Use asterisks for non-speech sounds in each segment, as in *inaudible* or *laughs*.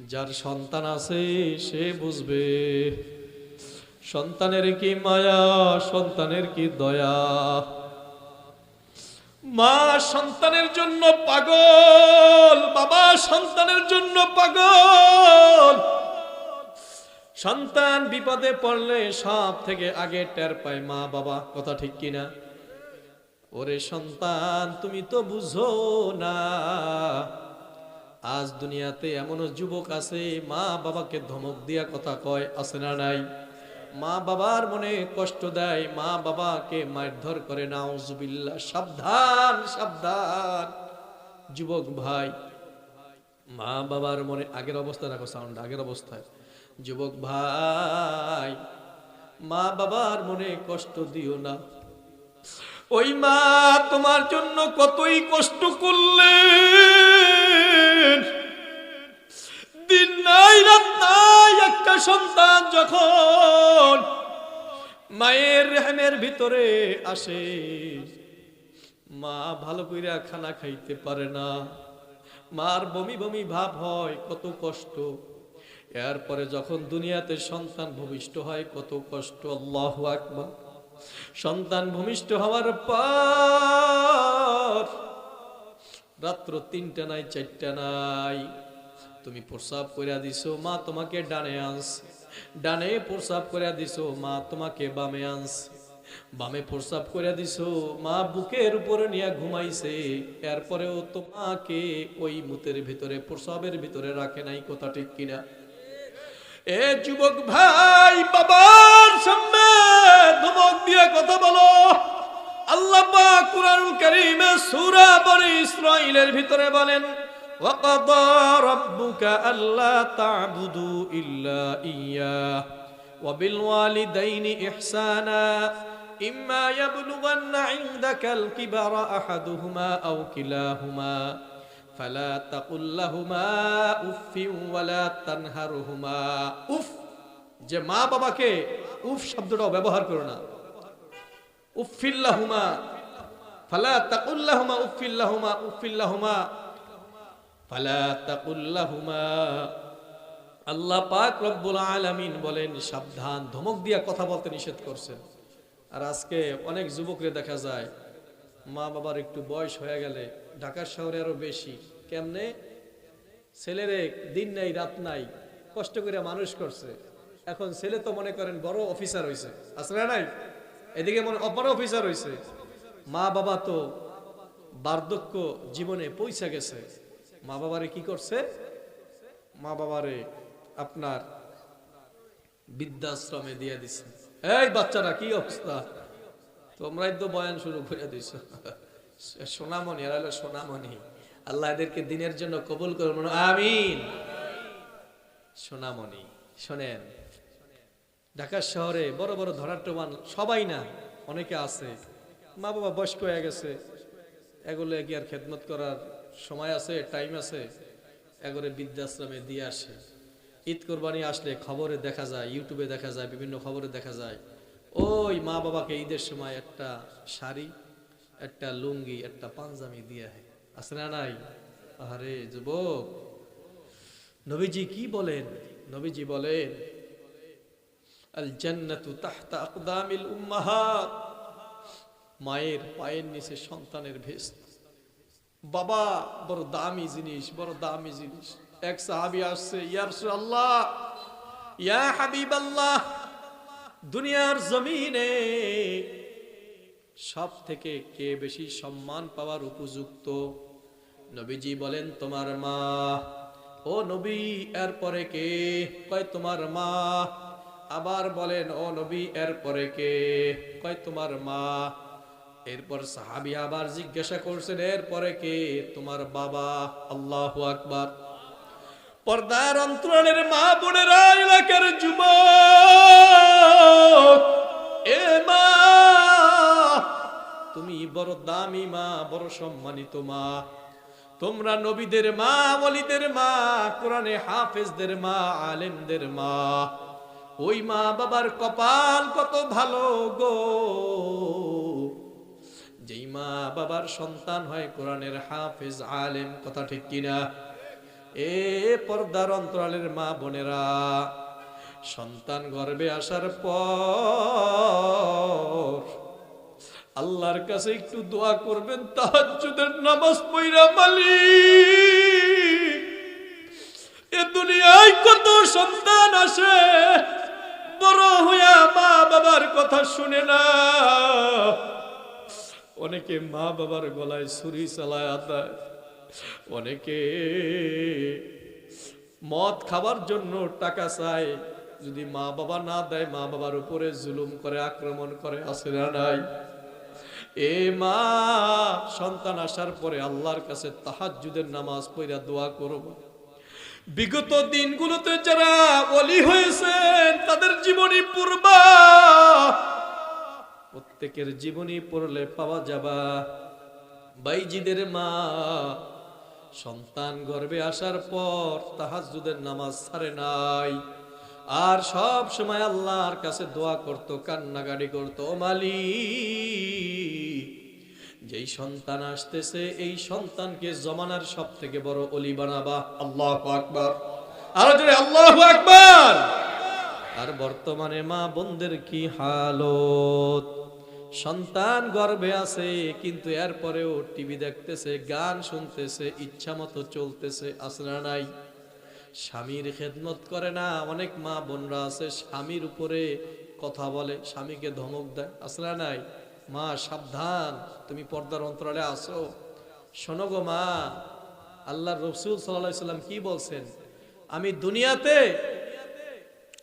যার সন্তান আছে, সে বুঝবে। সন্তানের কি মায়া, সন্তানের কি দয়া? মা সন্তানের জন্য পাগল, বাবা সন্তানের জন্য পাগল। সন্তান বিপদে পড়লে সব থেকে আগে টের পায় মা, বাবা। কথা ঠিক কিনা ওরে সন্তান, তুমি তো বুঝো না। আজ দুনিয়াতে এমনও যুবক আছে, মা বাবাকে ধমক দিয়া কথা কয়, আছে না নাই? মা বাবার মনে কষ্ট দেয়, মা বাবাকে মারধর করে, নাউজুবিল্লাহ, সাবধান সাবধান। যুবক ভাই, মা বাবার মনে আগের অবস্থা রাখো সাউন্ড আগের অবস্থায় যুবক ভাই, মা বাবার মনে কষ্ট দিও না। ওই মা তোমার জন্য কতই কষ্ট করলেন দিন নাই রাত নাই একটা সন্তান যখন মায়ের রেহেমের ভিতরে আসে। মা ভালো কইরা খানা খাইতে পারে না। মার বমি বমি ভাব হয়, কত কষ্ট। এরপরে যখন দুনিয়াতে সন্তান ভূমিষ্ঠ হয়, কত কষ্ট, আল্লাহ আকবার। সন্তান ভূমিষ্ঠ হওয়ার পর রাত্র তিনটা নাই, চারটা নাই। তুমি প্রসাব করিয়া দিছো, মা তোমাকে ডানে আনস ডানে প্রসাব করিয়া দিছো, মা তোমাকে বামে আনস বামে প্রসাব করিয়া দিছো, মা বুকের উপরে নিয়ে ঘুমাইছে। এরপরেও তোমাকে ওই মুতের ভিতরে, প্রসাবের ভিতরে রাখে নাই কথা ঠিক কিনা? এ যুবক ভাই, বাবার সামনে ধমক দিয়ে কথা বলো। الله باك قرآن الكريم سورة بني إسرائيل الفطرة بلن وقضى ربك ألا تعبدوا إلا إياه وبالوالدين إحسانا إما يبلغن عندك الكبر أحدهما أو كلاهما فلا تقل لهما أف ولا تنهرهما أف جماعة باباكي أف شبدو ببهر كرنا উফিল্লাহুমা, ফালা তাকুল্লাহুমা উফিল্লাহুমা উফিল্লাহুমা, ফালা তাকুল্লাহুমা। আল্লাহ পাক রব্বুল আলামিন বলেন, সাবধান, ধমক দিয়া কথা বলতে নিষেধ করছেন। আর আজকে অনেক যুবকরে দেখা যায়, মা বাবার একটু বয়স হয়ে গেলে ঢাকার শহরে আরও বেশি। কেমনে? ছেলেরে দিন নাই, রাত নাই, কষ্ট করে মানুষ করছে। এখন ছেলে তো মনে করেন বড় অফিসার হয়েছে আসলে নাই? এদিকে মনে অপর অফিসার হয়েছে মা বাবা তো বার্ধক্য জীবনে পৌঁছে গেছে। মা বাবারে কি করছে? মা বাবারে আপনার বৃদ্ধাশ্রমে দিয়ে দিছে। এই বাচ্চারা, কি অবস্থা? তোমরাই তো বয়ান শুরু করে দিছ। সোনামণি, এরা হলো সোনামণি। আল্লাহ এদেরকে দিনের জন্য কবুল করুন। আমিন। সোনামণি, শোনেন। ঢাকা শহরে বড় বড় ধরাট্যবান সবাই না, অনেকে আছে। মা বাবা বয়স্ক হয়ে গেছে। এগুলো কি আর খেদমত করার সময় আছে টাইম আছে। এগুলো বৃদ্ধাশ্রমে দিয়ে আসে। ঈদ কোরবানি আসলে খবরে দেখা যায় ইউটিউবে দেখা যায়, বিভিন্ন খবরে দেখা যায়। ওই মা বাবাকে ঈদের সময় একটা শাড়ি, একটা লুঙ্গি, একটা পাঞ্জামি দিয়ে আছে না নাই? আরে যুবক, নবীজি কি বলেন? নবীজি বলেন মায়ের পায়ের নিচে সন্তানের ভেস্ত। বাবা, বড় দামি জিনিস, বড় দামি জিনিস। এক সাহাবী আসছে ইয়ার আল্লাহ ইয়া হাবিব আল্লাহ দুনিয়ার জমিনে সব থেকে কে বেশি সম্মান পাওয়ার উপযুক্ত? নবীজি বলেন, তোমার মা। ও নবী এর পরে কে? কয়, তোমার মা। আবার বলেন, ও নবী এর পরে কে? কয়, তোমার মা। এরপর সাহাবি আবার জিজ্ঞাসা করছেন, এরপরে কে? তোমার বাবা। আল্লাহ আকবার। পর্দার অন্তরণের মা বোনেরা এলাকার যুবক, এ মা, তুমি বড় দামি মা, বড় সম্মানিত মা। তোমরা নবীদের মা বলিদের মা, কোরআনে হাফেজদের মা, আলেমদের মা। ওই মা বাবার কপাল কত ভালো গো। যেই মা বাবার সন্তান হয় কোরআনের হাফেজ আলেম, কথা ঠিক কিনা? এ পর্দার অন্তরালের মা বোনেরা, সন্তান গর্বে আসার পর আল্লাহর কাছে একটু দোয়া করবেন, তাহাজ্জুদের নামাজ পড়া মালিক। এ দুনিয়ায় কত সন্তান আসে বড় হইয়া মা বাবার কথা শুনে না। অনেকে মা বাবার গলায় ছুরি চালায় অনেকে মদ খাবার জন্য টাকা চায়। যদি মা বাবা না দেয় মা বাবার উপরে জুলুম করে, আক্রমণ করে আসে না নাই? এ মা, সন্তান আসার পরে আল্লাহর কাছে তাহাজ্জুদের নামাজ পড়া দোয়া করব। বিগত দিনগুলোতে যারা অলি হয়েছেন, তাদের জীবনী পূর্বা প্রত্যেকের জীবনী পড়লে পাওয়া যাবা। বাইজিদের মা সন্তান গর্ভে আসার পর তাহাজ্জুদের নামাজ ছাড়ে নাই। আর সব সময় আল্লাহর কাছে দোয়া করত, কান্নাকাটি করত, "ও মালিক যেই সন্তান আসতেছে, এই সন্তানকে জমানার সব থেকে বড় অলি বানাবা আল্লাহ আকবার। আরও জোরে, আল্লাহ আকবার। আর বর্তমানে মা বোনদের কি হালত? সন্তান গর্ভে আছে, কিন্তু এরপরেও টিভি দেখতেছে, গান শুনতেছে, ইচ্ছা মতো চলতেছে আসরা নাই। স্বামীর খেদমত করে না, অনেক মা বোনরা আছে, স্বামীর উপরে কথা বলে, স্বামীকে ধমক দেয় আসরা নাই। মা, সাবধান, তুমি পর্দার অন্তরালে আসো শোনো গো মা, আল্লাহ রসুল সাল্লাম কি বলছেন? আমি দুনিয়াতে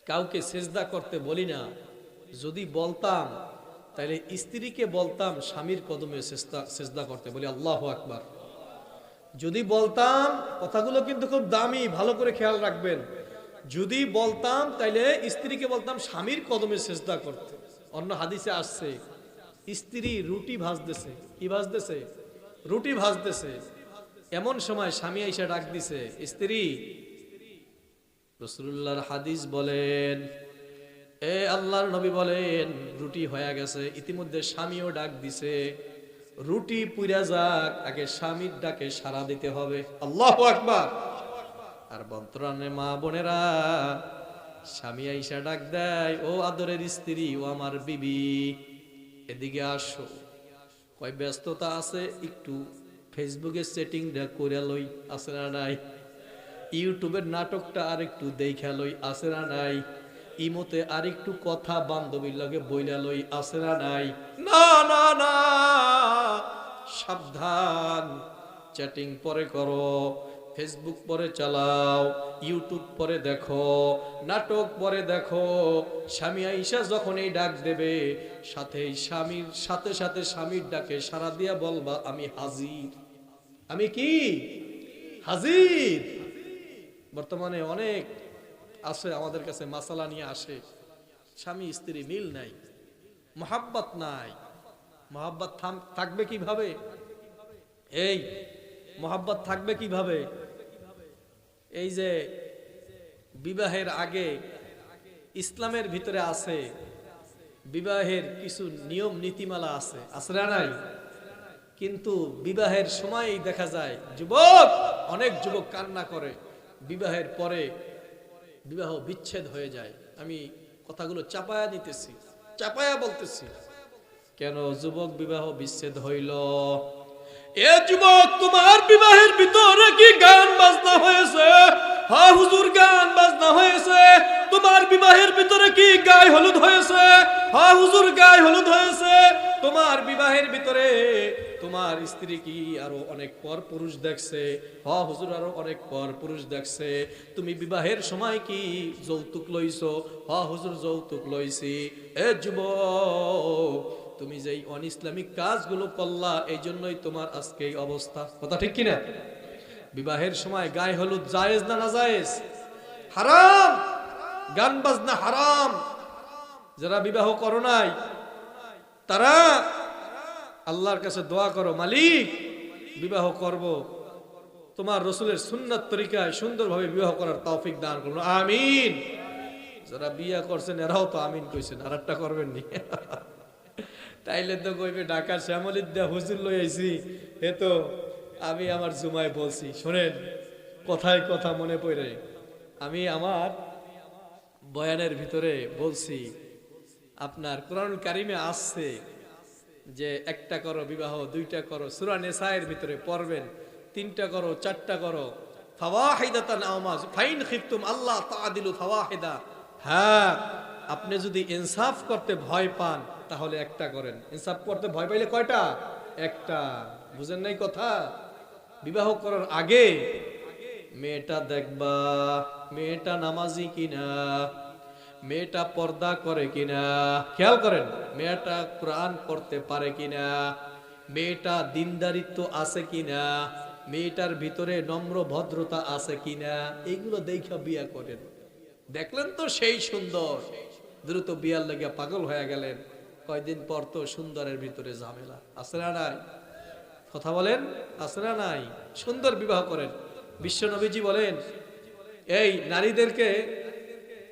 কাউকে সেজদা করতে বলি না। যদি বলতাম তাহলে স্ত্রীকে বলতাম, স্বামীর কদমে সেজদা করতে বলি। আল্লাহ আকবার। যদি বলতাম, কথাগুলো কিন্তু খুব দামি, ভালো করে খেয়াল রাখবেন। যদি বলতাম, তাইলে স্ত্রীকে বলতাম, স্বামীর কদমে সেজদা করতে। অন্য হাদিসে আসছে স্ত্রী রুটি ভাজতেছে, কি ভাজতেছে? রুটি ভাজতেছে। এমন সময় স্বামী আইসা ডাক দিছে, স্ত্রী রসুল্লাহর হাদিস বলেন, এ আল্লাহর নবী বলেন, রুটি হয়ে গেছে। ইতিমধ্যে স্বামীও ডাক দিছে, রুটি পুইরা যাক, আগে স্বামীর ডাকে সারা দিতে হবে। আল্লাহ আকবার। আর বন্তরানে মা বোনেরা, স্বামী আইসা ডাক দেয়, ও আদরের স্ত্রী, ও আমার বিবি। এদিকে আসো। কয়, ব্যস্ততা আছে? একটু ফেসবুকে সেটিংটা করে লই, আছে না নাই? ইউটিউবের নাটকটা আর একটু দেখা লই, আছে না নাই? ইমতে আর একটু কথা বান্ধবীর লগে বইলা লই, আছে না নাই? না না না। সাবধান। চ্যাটিং পরে করো। ফেসবুক পরে চালাও ইউটিউব পরে দেখো, নাটক পরে দেখো। স্বামী আইসা যখন এই ডাক দেবে সাথে স্বামীর, সাথে সাথে স্বামীর ডাকে, সারা দিয়া বলবা, আমি হাজির। আমি কি? হাজির? বর্তমানে অনেক আছে আমাদের কাছে মাসালা নিয়ে আসে। স্বামী, স্ত্রী মিল নাই, মহাব্বত নাই। মহাব্বত থাকবে কীভাবে? এই, মহাব্বত থাকবে কীভাবে? এই যে বিবাহের আগে ইসলামের ভিতরে আছে, বিবাহের কিছু নিয়ম, নীতিমালা আছে না নাই? কিন্তু বিবাহের সময়ই দেখা যায়, যুবক, অনেক যুবক কান্না করে, বিবাহের পরে বিবাহ বিচ্ছেদ হয়ে যায়। আমি কথাগুলো চাপায়া নিতেছি, চাপায়া বলতেছি, কেন যুবক বিবাহ বিচ্ছেদ হইল? এ যুবক, তোমার বিবাহের ভিতরে কি গান বাজনা হয়েছে? হা, হুজুর, গান বাজনা হয়েছে। তোমার বিবাহের ভিতরে কি গায়ে হলুদ হয়েছে? হা, হুজুর, গায়ে হলুদ হয়েছে। তোমার বিবাহের ভিতরে তোমার স্ত্রী কি আরও অনেক পর পুরুষ দেখছে? হ, হুজুর, আরও অনেক পর পুরুষ দেখছে। তুমি বিবাহের সময় কি যৌতুক লইছো? হ, হুজুর, যৌতুক লইছি। এ যুবক তুমি যেই অন ইসলামিক কাজগুলো করলা এই জন্যই তোমার আজকে এই অবস্থা। কথা ঠিক কিনা? বিবাহের সময় গায়ে হলুদ জায়েজ না না জায়েজ? হারাম! গান বাজনা হারাম! যারা বিবাহ করো নাই, তারা আল্লাহর কাছে দোয়া করো, মালিক, বিবাহ করব। তোমার রসুলের সুন্নাত তরিকায় সুন্দরভাবে বিবাহ করার তৌফিক দান করুন। আমিন! যারা বিয়া করছেন, এরাও তো আমিন কইছেন আর একটা করবেন নি *laughs* তাইলে তো কইবে ঢাকা শ্যামলিদ্দা হুজুর লই আইছি। এ তো, আমি আমার জুমায় বলছি, শোনেন, কথায় কথা মনে পড়ে। আমি আমার বয়ানের ভিতরে বলছি, আপনার কোরআন কারিমে আসছে যে একটা করো বিবাহ, দুইটা করো, সুরা নেসায়ের ভিতরে পড়বেন, তিনটা করো, চারটা করো। ফাইন আল্লাহ হ্যাঁ আপনি যদি ইনসাফ করতে ভয় পান তাহলে একটা করেন। ইনসাফ করতে ভয় পাইলে কয়টা? একটা। বুঝেন নাই কথা? বিবাহ করার আগে মেয়েটা দেখবা, মেয়েটা নামাজি কিনা, মেয়েটা পর্দা করে কিনা, খেয়াল করেন, মেয়েটা কোরআন করতে পারে কিনা, মেয়েটা দিনদারিত্ব আছে কিনা, মেয়েটার ভিতরে নম্র ভদ্রতা আছে কিনা এইগুলো দেখা বিয়া করেন। দেখলেন তো সেই সুন্দর। দ্রুত বিয়ার লেগে পাগল হয়ে গেলেন। কয়দিন পর তো সুন্দরের ভিতরে ঝামেলা। না নাই? কথা বলেন না নাই? সুন্দর বিবাহ করেন। বিশ্ব নবীজি বলেন, এই নারীদেরকে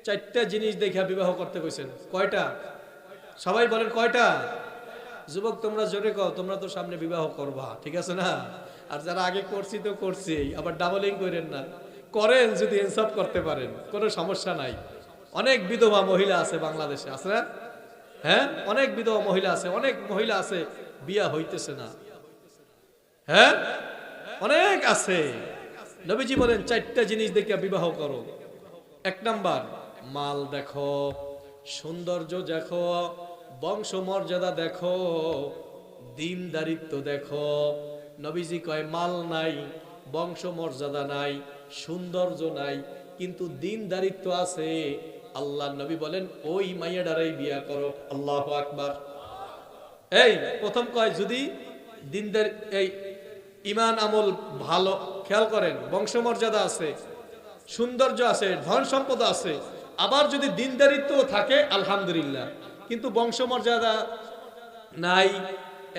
চারটা জিনিস দেখে বিবাহ করতে কইছেন। কয়টা? সবাই বলেন কয়টা? যুবক, তোমরা জোরে কও, তোমরা তো সামনে বিবাহ করবা, ঠিক আছে না? আর যারা আগে করছি তো করছি আবার ডাবলিং করেন না। করেন যদি ইনসাফ করতে পারেন, কোনো সমস্যা নাই। অনেক বিধবা মহিলা আছে বাংলাদেশে, আছে না? হ্যাঁ? অনেক বিধবা মহিলা আছে, অনেক মহিলা আছে, বিয়া হইতেছে না। হ্যাঁ? অনেক আছে। নবীজি বলেন, চারটা জিনিস দেখে বিবাহ করো। এক নাম্বার, মাল দেখো, সৌন্দর্য দেখো বংশ মর্যাদা দেখো, দিনদারিত্ব দেখো। নবীজি কয়, মাল নাই বংশ মর্যাদা নাই, সৌন্দর্য নাই, কিন্তু দিনদারিত্ব আছে আল্লাহ নবী বলেন, ওই মাইয়া মাইয়াডারাই বিয়া করো। আল্লাহ আকবার। এই, প্রথম কয়, যদি দিনদের এই ইমান আমল ভালো, খেয়াল করেন, বংশমর্যাদা আছে, সৌন্দর্য আছে, ধন সম্পদ আছে, আবার যদি দিনদারিত্ব থাকে, আলহামদুলিল্লাহ। কিন্তু বংশমর্যাদা নাই,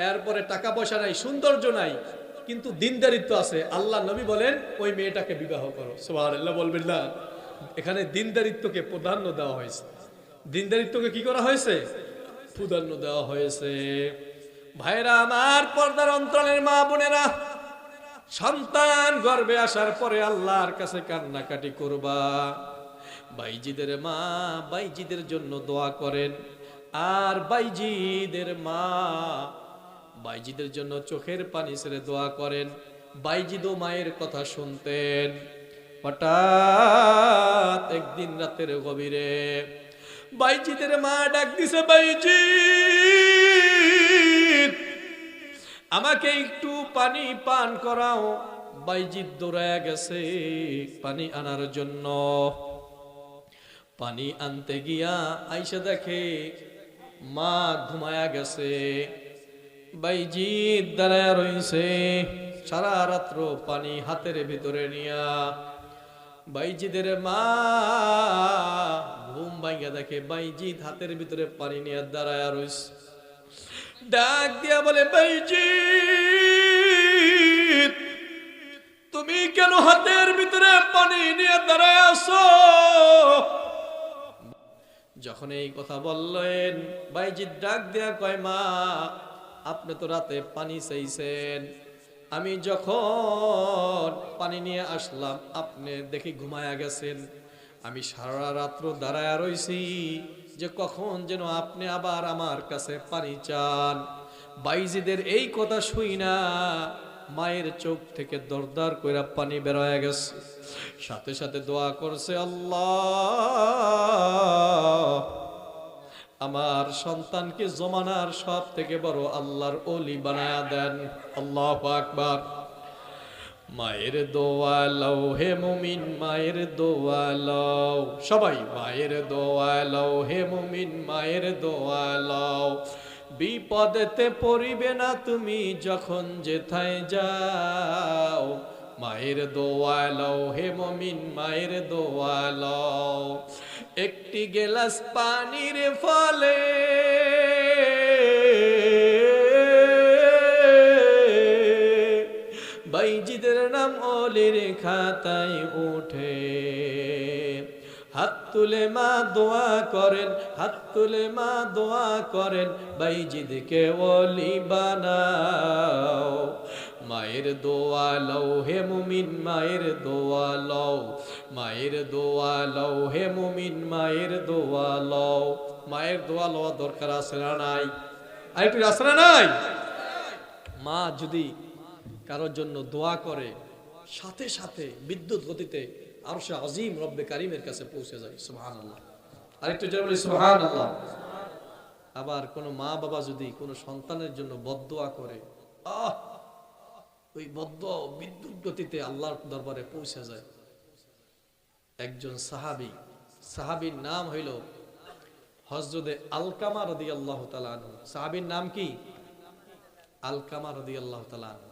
এরপরে টাকা পয়সা নাই, সৌন্দর্য নাই, কিন্তু দিনদারিত্ব আছে আল্লাহ নবী বলেন, ওই মেয়েটাকে বিবাহ করো। সুবহানাল্লাহ বলবেন না। এখানে দিনদারিত্বকে প্রাধান্য দেওয়া হয়েছে। দিনদারিত্বকে কি করা হয়েছে? প্রাধান্য দেওয়া হয়েছে। ভাইরা, আমার পর্দার অন্তরের মা বোনেরা, সন্তান গর্বে আসার পরে আল্লাহর কাছে কান্নাকাটি করবা। বাইজিদের মা বাইজিদের জন্য দোয়া করেন। আর বাইজিদের মা বাইজিদের জন্য চোখের পানি ছেড়ে দোয়া করেন। বাইজিদও মায়ের কথা শুনতেন। হঠাৎ একদিন রাতের গভীরে। বাইজিদের মা ডাক দিছে বাইজি আমাকে একটু পানি পান করাও। বাইজিৎ দৌড়ায় গেছে পানি আনার জন্য। পানি আনতে গিয়া আইসা দেখে মা ঘুমায়া গেছে। বাইজিৎ দাঁড়ায় রইছে, সারা রাত্র পানি হাতের ভিতরে নিয়া বাইজিদের মা, ঘুম ভাইয়া দেখে বাইজিৎ হাতের ভিতরে পানি নিয়ে দাঁড়ায় রইছে। ডাক দিয়া বলে বাইজি তুমি কেন হাতের ভিতরে পানি নিয়ে দাঁড়ায় আসো যখন এই কথা বললেন বাইজিৎ ডাক দিয়া কয়, মা, আপনি তো রাতে পানি চাইছেন। আমি যখন পানি নিয়ে আসলাম, আপনি দেখি ঘুমায়া গেছেন। আমি সারা রাত্র দাঁড়ায় রইছি যে কখন যেন আপনি আবার আমার কাছে পানি চান। বাইজিদের এই কথা শুই না, মায়ের চোখ থেকে দরদার কইরা পানি বেরোয় গেছে। সাথে সাথে দোয়া করছে, আল্লাহ আমার সন্তানকে জমানার সব থেকে বড় আল্লাহর অলি বানায়া দেন। আল্লাহ আকবার। মায়ের দোয়া লও হে মুমিন, মায়ের দোয়া লও। সবাই মায়ের দোয়া হে মুমিন, মায়ের দোয়া লও। বিপদেতে পড়িবে না তুমি যখন যেথায় যাও। মায়ের দোয়া লও হে মমিন, মায়ের দোয়া লও। একটি গেলাস পানির ফলে বাইজিদের নাম অলির খাতায় উঠে। হাত তুলে মা দোয়া করেন, হাত তুলে মা দোয়া করেন, বাইজিদকে ওলি বানাও। মায়ের দোয়া লও হে মুমিন, মায়ের দোয়া লও। মায়ের দোয়া লও হে মুমিন, মায়ের দোয়া লও। মায়ের দোয়া লওয়া দরকার আছে না নাই? আরেকটু আছে না নাই? মা যদি কারোর জন্য দোয়া করে, সাথে সাথে বিদ্যুৎ গতিতে আর সে আজিম রব্বে কারিমের কাছে পৌঁছে যায়। সুহান আল্লাহ আরেকটু জোরে বলি সুহান আল্লাহ আবার কোনো মা বাবা যদি কোনো সন্তানের জন্য বদদোয়া করে, আহ! ওই বদ্ধ বিদ্যুৎ গতিতে আল্লাহর দরবারে পৌঁছে যায়। একজন সাহাবি, সাহাবির নাম হইল হজরতে আলকামা রদি আল্লাহ তালানু সাহাবির নাম কি? আলকামা রদি আল্লাহ তালানু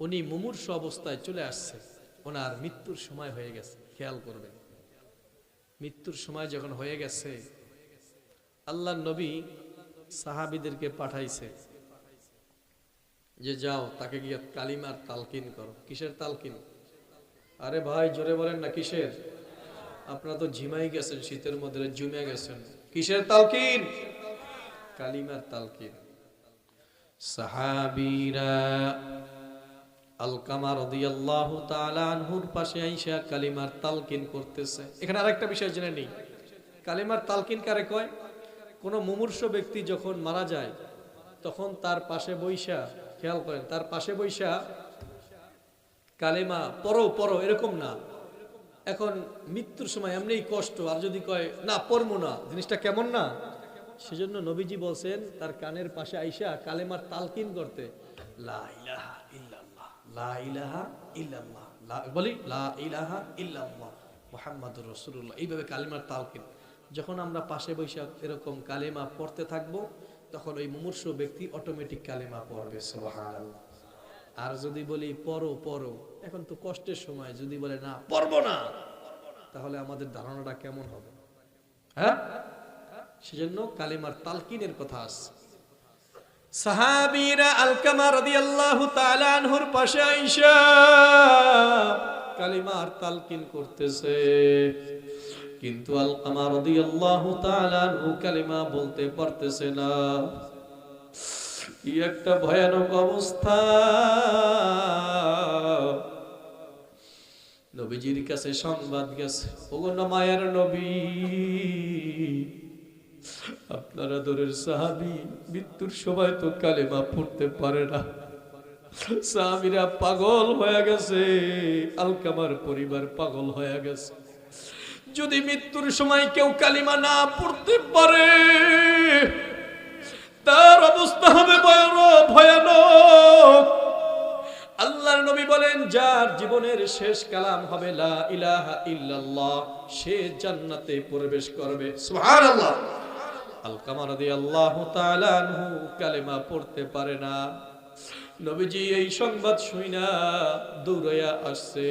উনি মুমূর্ষ অবস্থায় চলে আসছে। ওনার মৃত্যুর সময় হয়ে গেছে, খেয়াল করবেন। মৃত্যুর সময় যখন হয়ে গেছে আল্লাহ নবী সাহাবিদেরকে পাঠাইছে যে, যাও, তাকে গিয়ে কালিমার তালকিন করো। কিসের তালকিন? আরে ভাই, জোরে বলেন না, কিসের? আপনারা তো ঝিমাই গেছেন, শীতের মধ্যে জুমে গেছেন। কিসের তালকিন? কালিমার তালকিন। সাহাবীরা পাশে আইসা কালিমার তালকিন এখানে আরেকটা বিষয় জেনে কালিমার তালকিন কারে কয়? কোন মুমূর্ষ ব্যক্তি যখন মারা যায়, তখন তার পাশে খেয়াল করেন, তার পাশে বৈশা কালেমা পরো পরো এরকম না। এখন মৃত্যুর সময় এমনিই কষ্ট, আর যদি কয়, না, পড়ব না, জিনিসটা কেমন না? সেজন্য নবীজি বলছেন, তার কানের পাশে আইসা কালেমার তালকিন করতে বলি মুহাম্মাদুর রাসূলুল্লাহ, এইভাবে কালেমার তালকিন। যখন আমরা পাশে বৈশা এরকম কালেমা পড়তে থাকব, তখন ওই মুমূর্ষ ব্যক্তি অটোমেটিক কালেমা পড়বে, সুবহানাল্লাহ। আর যদি বলি পরো পরো এখন তো কষ্টের সময়, যদি বলে, না, পড়ব না। তাহলে আমাদের ধারণাটা কেমন হবে? হ্যাঁ? সেজন্য কালিমার তালকিনের কথা আছে। সাহাবীরা আলকামা রাদিয়াল্লাহু তাআলা আনহুর পাশে আইসা কালিমার তালকিন করতেছে। কিন্তু আলকামা রাদিয়াল্লাহু তাআলা আনহু কালিমা বলতে পারতেছে না। কি একটা ভয়ানক অবস্থা। নবীজির কাছে সংবাদ গেছে, ওগো না মায়ের নবী, আপনারা দূরের সাহাবি, মৃত্যুর সময় তো কালেমা পড়তে পারে না। সাহাবিরা পাগল হয়ে গেছে, আলকামার পরিবার পাগল হয়ে গেছে। যদি মৃত্যুর সময় কেউ কালিমা না পড়তে পারে তার অবস্থা হবে ভয়ানক আল্লাহর নবী বলেন, যার জীবনের শেষ কালাম হবে লা ইলাহা ইল্লাল্লাহ, সে জান্নাতে প্রবেশ করবে। সুবহানাল্লাহ। আলকামা রাদিয়াল্লাহু তাআলা আনহু কালেমা পড়তে পারে না। নবীজি এই সংবাদ শুইনা দৌড়াইয়া আসছে।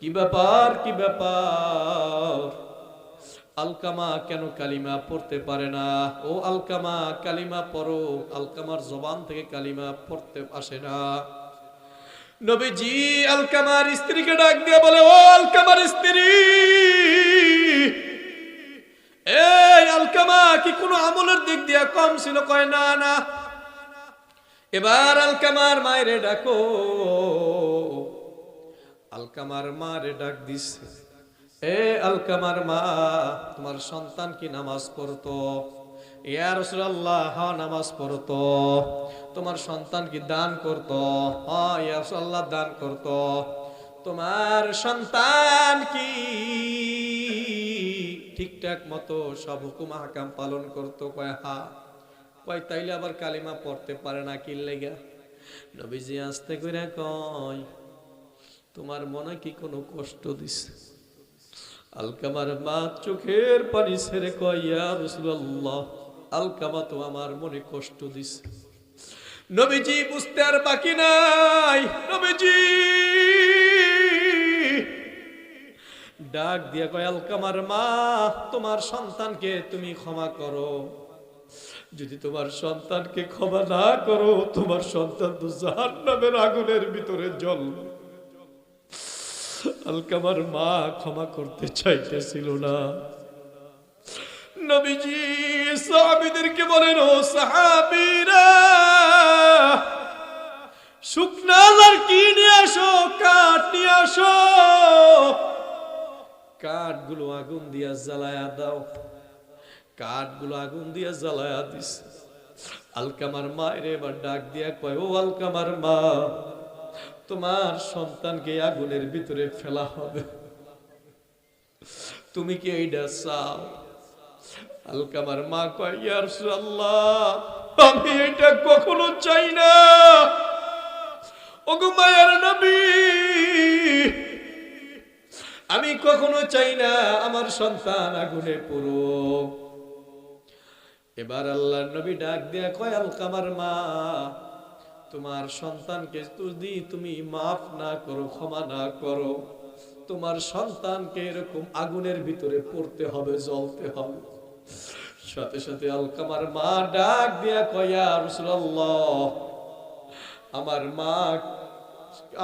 কি ব্যাপার কি ব্যাপার? আলকামা কেন কালিমা পড়তে পারে না? ও আলকামা, কালিমা পড়ো। আলকামার জবান থেকে কালিমা পড়তে আসে না। নবীজি আলকামার স্ত্রীকে ডাক দিয়ে বলে, ও আলকামার স্ত্রী, এই আলকামা কি কোনো আমলের দিক দিয়ে কম ছিল? কয়, না না। এবার আলকামার মায়েরে ডাকো। আলকামার মারে ডাক দিছে। এ আলকামার মা, তোমার সন্তান কি নামাজ পড়তো? ইয়া রাসূলুল্লাহ হ্যাঁ নামাজ পড়তো। তোমার সন্তান কি দান করতো? হ্যাঁ ইয়া রাসূলুল্লাহ, দান করতো। তোমার সন্তান কি ঠিকঠাক মতো সব হুকুম হাকাম পালন করতো? কয়, হা। কয়, তাইলে আবার কালিমা পড়তে পারে না কি লেগা? নবীজি আসতে করে কয়, তোমার মনে কি কোনো কষ্ট দিছে? আলকামার মা চোখের পানি ছেড়ে কয় রাসূলুল্লাহ, আলকামা তো আমার মনে কষ্ট দিছে। নবীজি বুঝতে আর বাকি নাই। নবীজি ডাক দিয়া কয়, আলকামার মা, তোমার সন্তানকে তুমি ক্ষমা করো। যদি তোমার সন্তানকে ক্ষমা না করো, তোমার সন্তান তো জাহান্নামের আগুনের ভিতরে আলকামার মা ক্ষমা করতে চাইতেছিল না। নবীজি, সাহাবীদেরকে বলেন, ও সাহাবীরা শুকনাল আর কি নিয়ে আসো, কাঠ নিয়ে আসো? কাঠগুলো আগুন দিয়া জ্বালায়া দাও। কাঠগুলো আগুন দিয়া জ্বালায়া দিস আলকামার মায়ের এবার ডাক দিয়া কয়, ও আলকামার মা তোমার সন্তানকে আগুনের ভিতরে ফেলা হবে। তুমি কি এইটা চাও? আলকামার মা কয় ইয়ার আল্লাহ আমি এটা কখনো চাই না। নবী, আমি কখনো চাই না আমার সন্তান আগুনে পুরো এবার আল্লাহর নবী ডাক দিয়া কয় আলকামার মা তোমার সন্তানকে যদি তুমি মাফ না করো, ক্ষমা না করো, তোমার সন্তানকে এরকম আগুনের ভিতরে পড়তে হবে, জ্বলতে হবে। সাথে সাথে আলকামার মা ডাক দিয়া কয়া রসুল্লাহ আমার মা,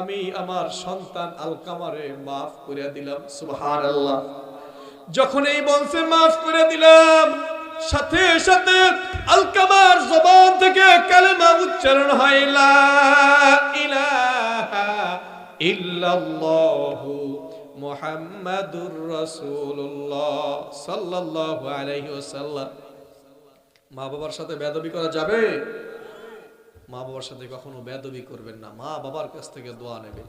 আমি আমার সন্তান আলকামারে মাফ করে দিলাম সুবহান আল্লাহ যখন এই বলছে মাফ করে দিলাম সাথে সাথে আলকামার জবান থেকে কালেমা উচ্চারণ হয়, লা ইলাহা ইল্লাল্লাহু মুহাম্মাদুর রাসূলুল্লাহ সাল্লাল্লাহু আলাইহি ওয়াসাল্লাম। মা বাবার সাথে বেদবি করা যাবে? মা বাবার সাথে কখনো বেদবি করবেন না। মা বাবার কাছ থেকে দোয়া নেবেন